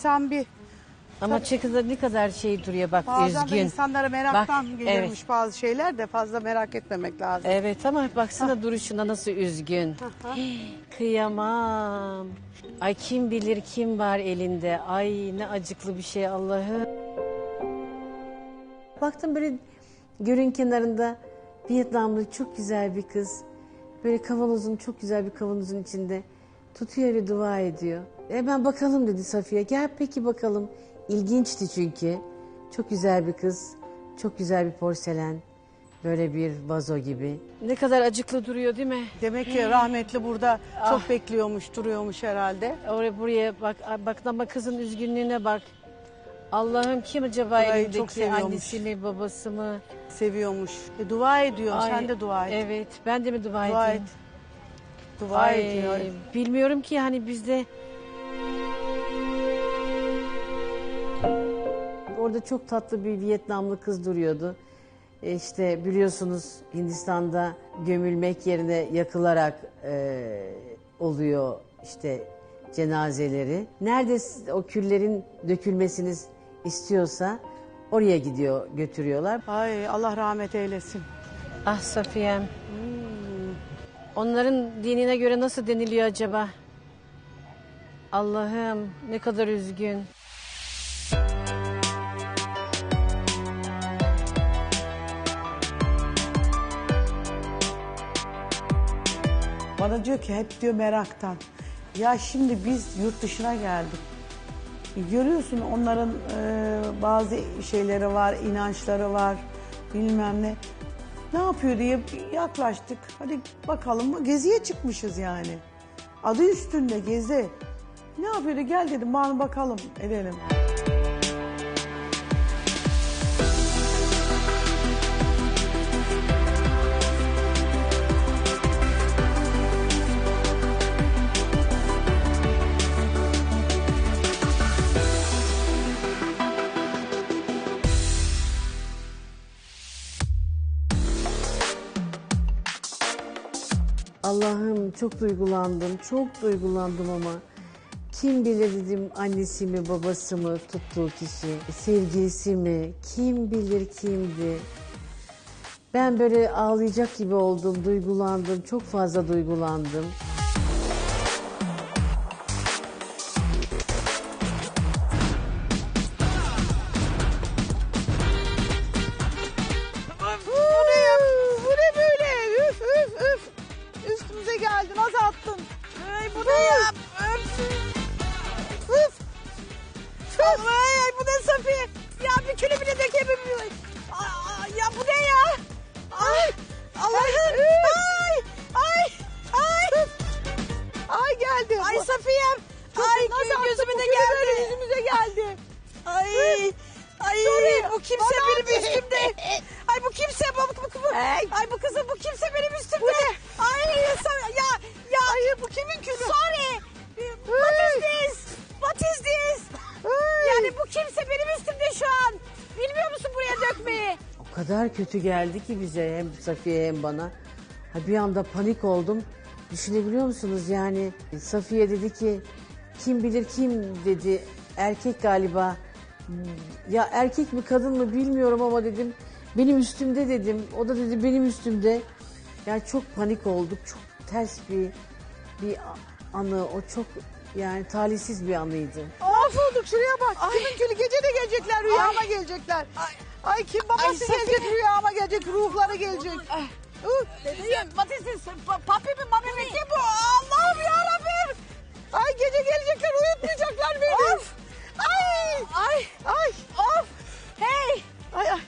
insan bir Ama Çakı'da ne kadar şey duruyor bak bazen de üzgün. insanlara meraktan Bak, gelirmiş evet. bazı şeyler de fazla merak etmemek lazım. Evet ama baksana duruşuna nasıl üzgün. Kıyamam. Ay kim bilir kim var elinde. Ay ne acıklı bir şey Allah'ım. Baktım böyle gölün kenarında Vietnamlı çok güzel bir kız. Böyle kavanozun çok güzel bir kavanozun içinde tutuyor ve dua ediyor. Hemen bakalım dedi Safiye. Gel peki bakalım. İlginçti çünkü. Çok güzel bir kız. Çok güzel bir porselen. Böyle bir vazo gibi. Ne kadar acıklı duruyor değil mi? Demek ki rahmetli burada çok bekliyormuş, duruyormuş herhalde. Oraya buraya bak bak ama kızın üzgünlüğüne bak. Allah'ım kim acaba Burayı çok elindeki seviyormuş. annesi mi babası mı? Seviyormuş. E, dua ediyor. Ay, Sen de dua et. Evet ben de mi dua, Dua et. Dua Ay, ediyor. bilmiyorum ki hani bizde Orada çok tatlı bir Vietnamlı kız duruyordu. E işte biliyorsunuz Hindistan'da gömülmek yerine yakılarak e, oluyor işte cenazeleri. Nerede o küllerin dökülmesini istiyorsa oraya gidiyor götürüyorlar. Ay Allah rahmet eylesin. Ah Safiye'm. Onların dinine göre nasıl deniliyor acaba? Allah'ım ne kadar üzgün. Bana diyor ki hep diyor meraktan. Ya şimdi biz yurt dışına geldik. Görüyorsun onların e, bazı şeyleri var, inançları var, bilmem ne. Ne yapıyor diye yaklaştık. Hadi bakalım geziye çıkmışız yani. Adı üstünde gezi. Ne yapıyor diye gel dedim bana bakalım edelim. Allah'ım çok duygulandım, çok duygulandım ama kim bilir dedim annesi mi babası mı tuttuğu kişi, sevgilisi mi, kim bilir kimdi. Ben böyle ağlayacak gibi oldum, duygulandım, çok fazla duygulandım. Üf. Ay, ay bu ne Safiye? Ya bir külü bile dökemiyorum. Ay, Ya bu ne ya? Ay. Allah'ım. Ay. Ay. Ay. Ay geldi. Ay Safiye'm. Ay gözüme de geldi. Yüzümüze geldi. Ay. Ay bu kimse benim üstümde. Ay bu kimse bu, bu, bu. Ay bu kızım bu kimse benim üstümde. Ay ya ya Ay, bu kimin külü? Sorry. What is this? Kadar kötü geldi ki bize hem Safiye hem bana. Ha bir anda panik oldum. Düşünebiliyor musunuz yani Safiye dedi ki kim bilir kim dedi erkek galiba. Ya erkek mi kadın mı bilmiyorum ama dedim benim üstümde dedim. O da dedi benim üstümde. Yani çok panik olduk. Çok ters bir bir anı. O çok yani talihsiz bir anıydı. Mahvolduk şuraya bak. Kimin külü gece de gelecekler rüyama gelecekler. Ay, kim babası gelecek rüyama gelecek ruhları gelecek. Dedeciğim, what is this? Pa- Papi mi, mami mi? Kim bu? Allah'ım yarabbim. Ay gece gelecekler uyutmayacaklar beni. Of. Ay. Ay, Ay. of. Hey. Ay ay.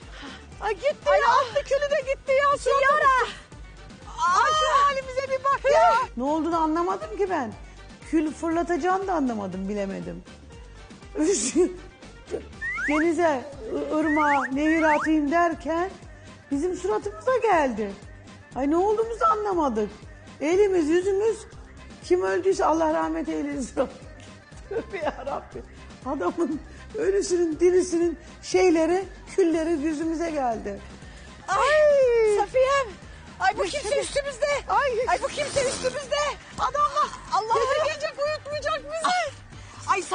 Ay gitti ya. Altı külü de gitti ya. Yara. Ay şu halimize bir bak ya. Ne olduğunu anlamadım ki ben. Kül fırlatacağını da anlamadım bilemedim. Denize, ı- ırmağa, nehir atayım derken bizim suratımıza geldi. Ay ne olduğumuzu anlamadık. Elimiz yüzümüz kim öldüyse Allah rahmet eylesin. Tövbe yarabbim. Adamın ölüsünün dirisinin şeyleri, külleri yüzümüze geldi. Ay. Safiye'm. Ay bu kimse üstümüzde. Ay. Ay bu kimse üstümüzde. Adamlar.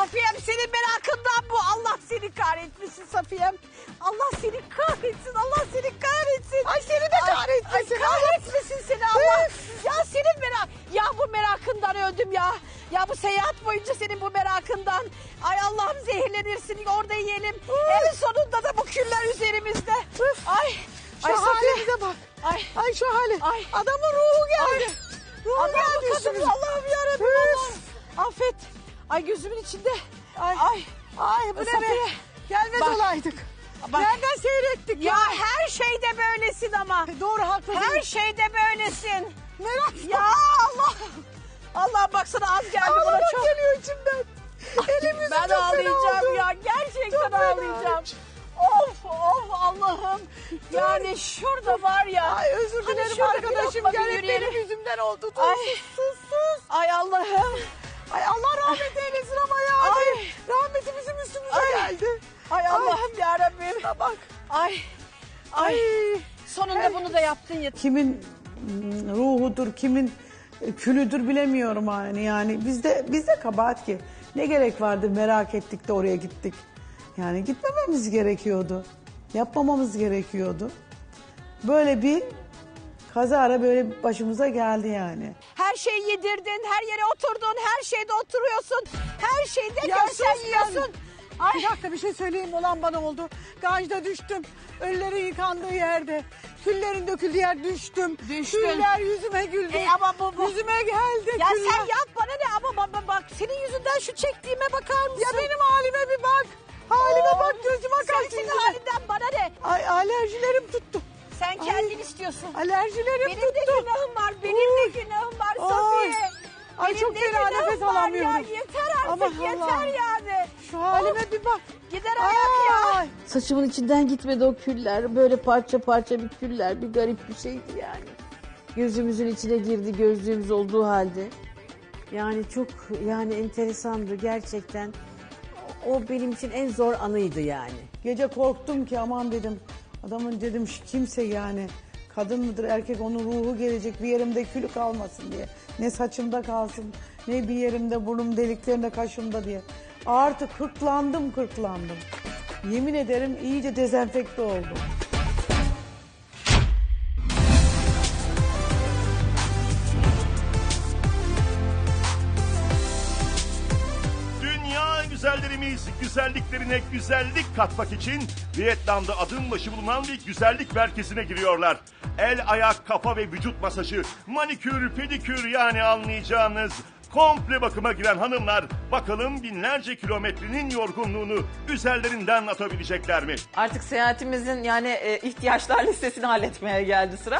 Safiyem senin merakından bu. Allah seni kahretmesin Safiyem. Allah seni kahretsin. Allah seni kahretsin. Ay seni de kahretmesin. Ay, kahretmesin seni Allah. ya senin merak. Ya bu merakından öldüm ya. Ya bu seyahat boyunca senin bu merakından. Ay Allah'ım zehirlenirsin. Orada yiyelim. En sonunda da bu küller üzerimizde. Ay. Şu Ay halimize bak. Ay. Ay şu hali. Ay. Adamın ruhu geldi. Ruhu Adam geldi. Allah'ım yarabbim. Allah'ım. Affet. Ay gözümün içinde. Ay. Ay. Ay bu ne be? Gelmez Bak. olaydık. Bak. Nereden seyrettik Ya ya? her şeyde böylesin ama. Doğru haklısın. Her şeyde böylesin. Merak Ya Allah. Allah baksana az geldi buna Ağlamak çok. geliyor içimden. Elim yüzüm Ben ağlayacağım ya. Gerçekten Çok ağlayacağım. Of of Allah'ım. Yani şurada var ya. Ay özür Hani dilerim bir arkadaşım. Gel hep benim yüzümden oldu. Ay. sus Ay. Ay. Sonunda bunu da yaptın ya. kimin mm, ruhudur, kimin e, külüdür bilemiyorum yani. Yani bizde bizde kabahat ki. Ne gerek vardı merak ettik de oraya gittik. Yani gitmememiz gerekiyordu. Yapmamamız gerekiyordu. Böyle bir kazara böyle başımıza geldi yani. Her şeyi yedirdin, her yere oturdun, her şeyde oturuyorsun. Her şeyde Ya görsen sus yiyorsun. Ay. Bir dakika bir şey söyleyeyim olan bana oldu. Ganjda düştüm. Ölülerin yıkandığı yerde. Küllerin döküldüğü yer düştüm. Düştün. Küller yüzüme güldü. E ama bu- bu- Yüzüme geldi Ya küller. sen yap bana ne ama bak, bak, senin yüzünden şu çektiğime bakar mısın? Ya benim halime bir bak. Halime Oo, bak gözüme Sen kaç senin halinden bana ne? Ay alerjilerim tuttu. Sen kendin istiyorsun. Alerjilerim Benim de tuttu. günahım var, benim de günahım var Ay. Safiye. Ay, Benim çok de fena nefes alamıyorum. Ya, yeter artık Aman yeter Allah'ım. yani. Şu halime bir bak. Gider ayak ya. Ay. Saçımın içinden gitmedi o küller. Böyle parça parça bir küller. Bir garip bir şeydi yani. Gözümüzün içine girdi gözlüğümüz olduğu halde. Yani çok yani enteresandı gerçekten. O benim için en zor anıydı yani. Gece korktum ki aman dedim. Adamın dedim "şu kimse yani kadın mıdır erkek onun ruhu gelecek bir yerimde külü kalmasın diye. Ne saçımda kalsın ne bir yerimde burnum deliklerinde kaşımda diye. Artık hırtlandım kırklandım. Yemin ederim iyice dezenfekte oldum. Dünya güzellerimiz güzelliklerine güzellik katmak için Vietnam'da adım başı bulunan bir güzellik merkezine giriyorlar. El, ayak, kafa ve vücut masajı, manikür, pedikür yani anlayacağınız komple bakıma giren hanımlar bakalım binlerce kilometrenin yorgunluğunu üzerlerinden atabilecekler mi? Artık seyahatimizin yani e, ihtiyaçlar listesini halletmeye geldi sıra.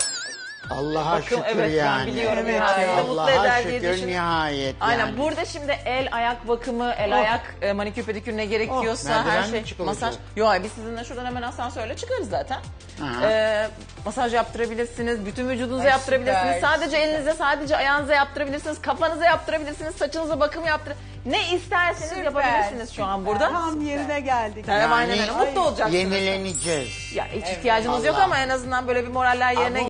Allah'a Bakın, şükür evet, ben yani. biliyorum evet, yani. Sizi mutlu Allah'a eder diye şükür düşün- nihayet Aynen yani. burada şimdi el ayak bakımı, el ayak e, manikür pedikür ne gerekiyorsa Oh, her şey masaj. Yok biz sizinle şuradan hemen asansörle çıkarız zaten. Aha. E, masaj yaptırabilirsiniz, bütün vücudunuza yaptırabilirsiniz. Sadece elinize, sadece ayağınıza yaptırabilirsiniz, kafanıza yaptırabilirsiniz, saçınıza bakım yaptır. Ne isterseniz yapabilirsiniz şu an burada. Tam yerine geldik. Tamam aynen öyle. Yani Mutlu olacaksınız. Yenileneceğiz. Yani hiç ihtiyacımız yok Allah. ama en azından böyle bir moraller yerine